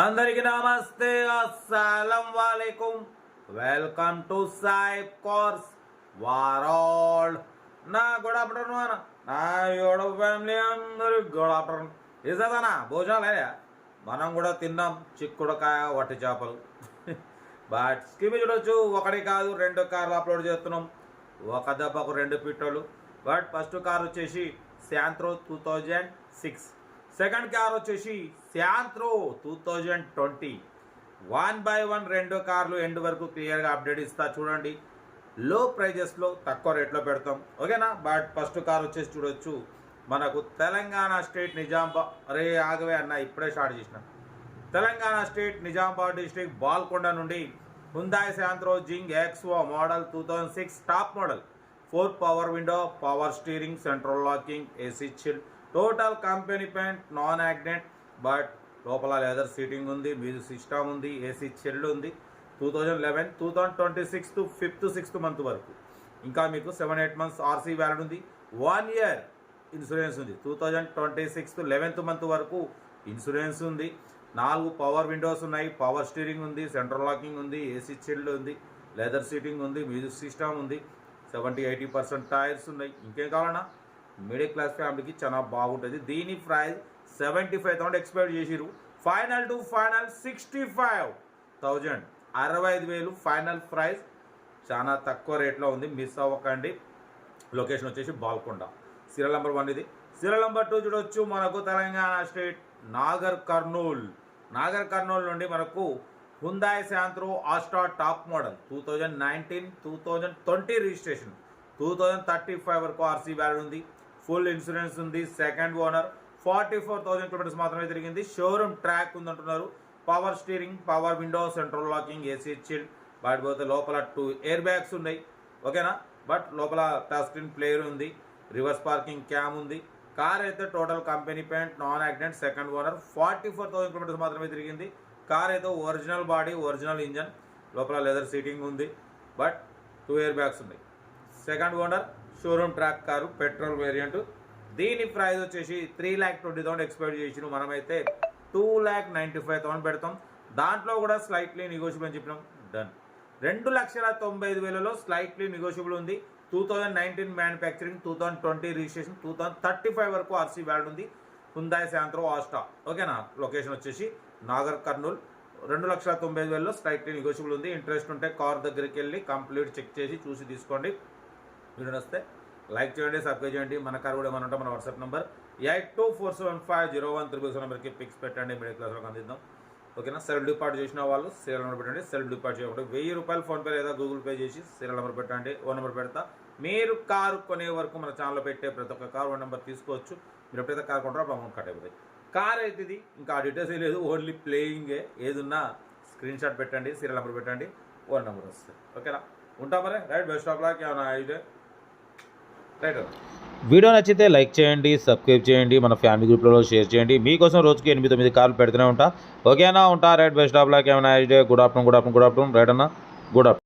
అందరికి నమస్తే. అస్సలం వాలేకుం. వెల్కమ్ టు సాయిబ్ కోర్స్ వారాల్. నా గుడ్ ఆఫ్టర్నూన్ నా యోడో ఫ్యామిలీ అందరూ గుడ్ ఆఫ్టర్నూన్. ఇదేనా భోజనాలు అయ్యా మనం కూడా తిన్నాం. చిక్కుడుకాయ వట్టి చేపలు. బట్ స్కీమ్ చూడొచ్చు. ఒకటి కాదు రెండు కార్లు అప్లోడ్ చేస్తున్నాం. ఒక దెబ్బకు రెండు పిట్టలు బట్ ఫస్ట్ కార్ వచ్చేసి Santro two thousand six. Second car వచ్చేసి Santro two thousand twenty one by one రెండు కార్లు ఎండ్ వరకు క్లియర్గా అప్డేట్ ఇస్తా చూడండి. లో ప్రైజెస్లో తక్కువ రేట్లో పెడతాం. ఓకేనా? బట్ ఫస్ట్ కార్ వచ్చేసి చూడొచ్చు. మనకు తెలంగాణ స్టేట్ నిజాంబా అరే ఆగవే అన్న ఇప్పుడే స్టార్ట్ చేసిన. తెలంగాణ స్టేట్ నిజామాబాద్ డిస్టిక్ బాల్కొండ నుండి Hyundai Santro Xing XO model two thousand six top model. Four power window power steering central locking AC chill total company paint non accident but లోపల లెదర్ సీటింగ్ ఉంది music system ఉంది AC chilled ఉంది. Two thousand eleven two thousand twenty six to fifth sixth month వరకు. ఇంకా మీకు seven eight months RC valid ఉంది. One year insurance ఉంది. Two thousand twenty sixth eleventh month వరకు insurance ఉంది. నాలుగు పవర్ విండోస్ ఉన్నాయి. పవర్ స్టీరింగ్ ఉంది సెంట్రల్ లాకింగ్ ఉంది ఏసీ చిల్డ్ ఉంది లెదర్ సీటింగ్ ఉంది మ్యూజిక్ సిస్టమ్ ఉంది. సెవెంటీ ఎయిటీ పర్సెంట్ టైర్స్ ఉన్నాయి. ఇంకేం కావాలన్నా మిడిల్ క్లాస్ ఫ్యామిలీకి చాలా బాగుంటుంది. దీని price seventy five thousand expect చేసిరు final to final sixty five thousand అరవై ఐదు వేలు ఫైనల్ ప్రైస్ చాలా తక్కువ రేట్లో ఉంది. మిస్ అవ్వకండి. లొకేషన్ వచ్చేసి బాల్కొండ. సీరియల్ నెంబర్ వన్ ఇది. సీరియల్ నెంబర్ టూ చూడొచ్చు. మనకు తెలంగాణ స్టేట్ నాగర్ కర్నూల్. నాగర్ కర్నూల్ నుండి మనకు Hyundai Santro Asta top model two thousand nineteen two thousand twenty registration two thousand thirty five వరకు ఆర్సీ వ్యాల్యూ ఉంది. ఫుల్ ఇన్సూరెన్స్ ఉంది second owner forty four thousand kilometres మాత్రమే తిరిగింది. షోరూమ్ ట్రాక్ ఉందంటున్నారు. Power steering power window central locking AC chill వాటి పోతే లోపల two air bags ఉన్నాయి. ఓకేనా? బట్ లోపల టచ్ స్క్రీన్ ప్లేయర్ ఉంది. రివర్స్ పార్కింగ్ క్యామ్ ఉంది. కార్ అయితే total company paint non accident second owner forty four thousand kilometres మాత్రమే తిరిగింది. కార్ అయితే ఒరిజినల్ బాడీ ఒరిజినల్ ఇంజన్ లోపల లెదర్ సీటింగ్ ఉంది. బట్ టూ ఇయర్ బ్యాగ్స్ ఉన్నాయి. Second owner showroom track car petrol variant. దీని price వచ్చేసి three lakh twenty thousand expect చేసినాం మనమైతే two lakh ninety five thousand పెడతాం. దాంట్లో కూడా స్లైట్లీ నెగోషియబుల్ అని చెప్పినాం. డన్ రెండు లక్షల తొంభై ఐదు వేలలో స్లైట్లీ నెగోషియబుల్ ఉంది. Two thousand nineteen manufacturing two thousand twenty registration two thousand thirty five వరకు ఆర్సీ వ్యాల్డ్ ఉంది. హుందాయ్ శాంత్రో ఆస్టా ఓకేనా లొకేషన్ వచ్చేసి నాగర్ కర్నూల్. రెండు లక్షల తొంభై ఐదు వేలలో స్లైట్లీ నెగోషియబుల్ ఉంది. ఇంట్రెస్ట్ ఉంటే కార్ దగ్గరికి వెళ్ళి కంప్లీట్ చెక్ చేసి చూసి తీసుకోండి. వీడియో వస్తే లైక్ చేయండి సబ్స్క్రైబ్ చేయండి. మన కార్ కూడా మన మన WhatsApp number eight two four seven five zero one triple seven నెంబర్కి పిక్స్ పెట్టండి మిడిల్ క్లాస్లోకి అందిద్దాం. ఓకేనా? సెల్ డిపార్ట్ చేసిన వాళ్ళు సీరియల్ నెంబర్ పెట్టండి సెల్ డిపార్ట్ చేయకుండా వెయ్యి రూపాయలు ఫోన్పే లేదా గూగుల్ పే చేసి సీరియల్ నెంబర్ పెట్టండి ఓ నెంబర్ పెడతా. మీరు కారు కొనే వరకు మన ఛానల్లో పెట్టే ప్రతి ఒక్క కారు ఓ నెంబర్ తీసుకోవచ్చు. మీరు ఎప్పుడైతే కార్ కొంటారో అప్పుడు అమౌంట్ కట్ అయిపోతాయి. కార్ అయితే ఇది ఇంకా డీటెయిల్స్ ఏ లేదు ఓన్లీ ప్లేయింగే ఏదున్నా స్క్రీన్ షాట్ పెట్టండి సీరియల్ నెంబర్ పెట్టండి ఓ నెంబర్ వస్తుంది. ఓకేనా? ఉంటా మరి. రైట్ బెస్ట్ ఆఫ్ లాక్ ఏమైనా ఐడియా వీడియో నచ్చితే లైక్ చేయండి సబ్స్క్రైబ్ చేయండి మన ఫ్యామిలీ గ్రూప్లలో షేర్ చేయండి. మీకోసం రోజుకి ఎనిమిది తొమ్మిది కార్లు పెడుతూనే ఉంటా. ఓకేనా ఉంటా? Right best of luck. ఏమైనా good afternoon good afternoon good afternoon right అన్న? Good afternoon